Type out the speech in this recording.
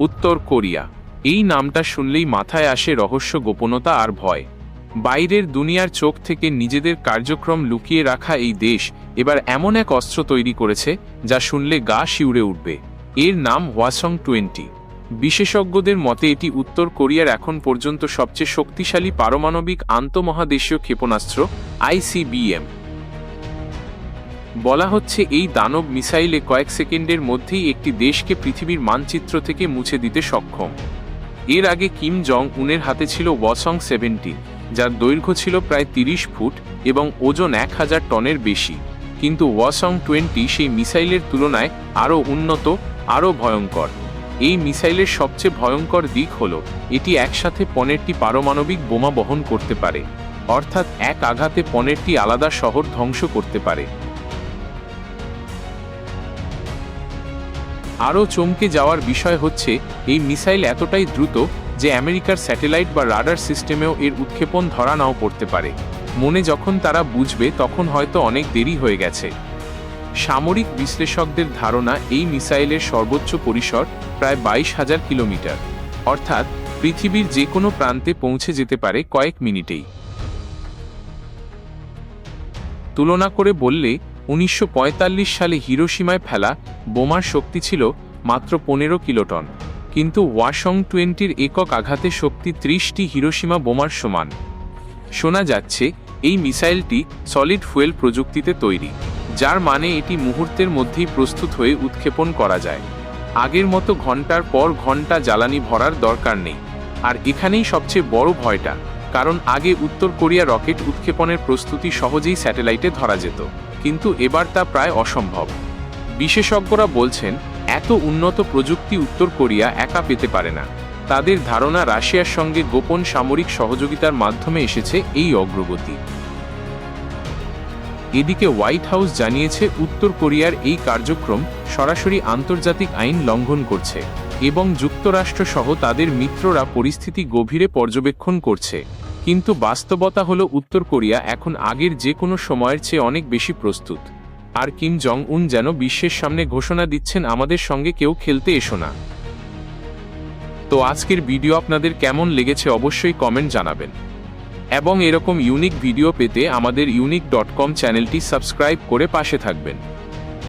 উত্তর কোরিয়া। এই নামটা শুনলেই মাথায় আসে রহস্য, গোপনতা আর ভয়। বাইরের দুনিয়ার চোখ থেকে নিজেদের কার্যক্রম লুকিয়ে রাখা এই দেশ এবার এমন এক অস্ত্র তৈরি করেছে যা শুনলে গা শিউরে উঠবে। এর নাম ওয়াসং টোয়েন্টি। বিশেষজ্ঞদের মতে এটি উত্তর কোরিয়ার এখন পর্যন্ত সবচেয়ে শক্তিশালী পারমাণবিক আন্তঃমহাদেশীয় ক্ষেপণাস্ত্র, আইসিবিএম। বলা হচ্ছে এই দানব মিসাইলে কয়েক সেকেন্ডের মধ্যেই একটি দেশকে পৃথিবীর মানচিত্র থেকে মুছে দিতে সক্ষম। এর আগে কিম জং উনের হাতে ছিল ওয়াসং সেভেন্টি, যার দৈর্ঘ্য ছিল প্রায় তিরিশ ফুট এবং ওজন এক হাজার টনের বেশি। কিন্তু ওয়াসং টোয়েন্টি সেই মিসাইলের তুলনায় আরও উন্নত, আরও ভয়ঙ্কর। এই মিসাইলের সবচেয়ে ভয়ঙ্কর দিক হল, এটি একসাথে পনেরটি পারমাণবিক বোমা বহন করতে পারে, অর্থাৎ এক আঘাতে পনেরটি আলাদা শহর ধ্বংস করতে পারে। আরও চমকে যাওয়ার বিষয় হচ্ছে, এই মিসাইল এতটাই দ্রুত যে আমেরিকার স্যাটেলাইট বা রাডার সিস্টেমেও এর উৎক্ষেপণ ধরা নাও পড়তে পারে। মনে যখন তারা বুঝবে, তখন হয়তো অনেক দেরি হয়ে গেছে। সামরিক বিশ্লেষকদের ধারণা, এই মিসাইলের সর্বোচ্চ পরিসর প্রায় বাইশ হাজার কিলোমিটার। অর্থাৎ, পৃথিবীর যে কোনো প্রান্তে পৌঁছে যেতে পারে কয়েক মিনিটেই। তুলনা করে বললে উনিশশো পঁয়তাল্লিশ সালে হিরোসীমায় ফেলা বোমার শক্তি ছিল মাত্র পনেরো কিলোটন, কিন্তু ওয়াশং টোয়েন্টির একক আঘাতে শক্তি ত্রিশটি হিরোসীমা বোমার সমান। শোনা যাচ্ছে, এই মিসাইলটি সলিড ফুয়েল প্রযুক্তিতে তৈরি, যার মানে এটি মুহূর্তের মধ্যেই প্রস্তুত হয়ে উৎক্ষেপণ করা যায়। আগের মতো ঘণ্টার পর ঘণ্টা জ্বালানি ভরার দরকার নেই। আর এখানেই সবচেয়ে বড় ভয়টা, কারণ আগে উত্তর কোরিয়া রকেট উৎক্ষেপণের প্রস্তুতি সহজেই স্যাটেলাইটে ধরা যেত। কিন্তু এবার তা প্রায় অসম্ভব। বিশেষজ্ঞরা বলছেন, এত উন্নত প্রযুক্তি উত্তর কোরিয়া একা পেতে পারে না। তাদের ধারণা রাশিয়ার সঙ্গে গোপন সামরিক সহযোগিতার মাধ্যমে এসেছে এই অগ্রগতি। এদিকে হোয়াইট হাউস জানিয়েছে, উত্তর কোরিয়ার এই কার্যক্রম সরাসরি আন্তর্জাতিক আইন লঙ্ঘন করছে এবং যুক্তরাষ্ট্র সহ তাদের মিত্ররা পরিস্থিতি গভীরে পর্যবেক্ষণ করছে। কিন্তু বাস্তবতা হলো উত্তর কোরিয়া এখন আগের যে কোনো সময়ের চেয়ে অনেক বেশি প্রস্তুত। আর কিম জং উন যেন বিশ্বের সামনে ঘোষণা দিচ্ছেন, আমাদের সঙ্গে কেউ খেলতে এসো না। তো আজকের ভিডিও আপনাদের কেমন লেগেছে অবশ্যই কমেন্ট জানাবেন। এবং এরকম ইউনিক ভিডিও পেতে আমাদের ইউনিক ডট কম চ্যানেলটি সাবস্ক্রাইব করে পাশে থাকবেন।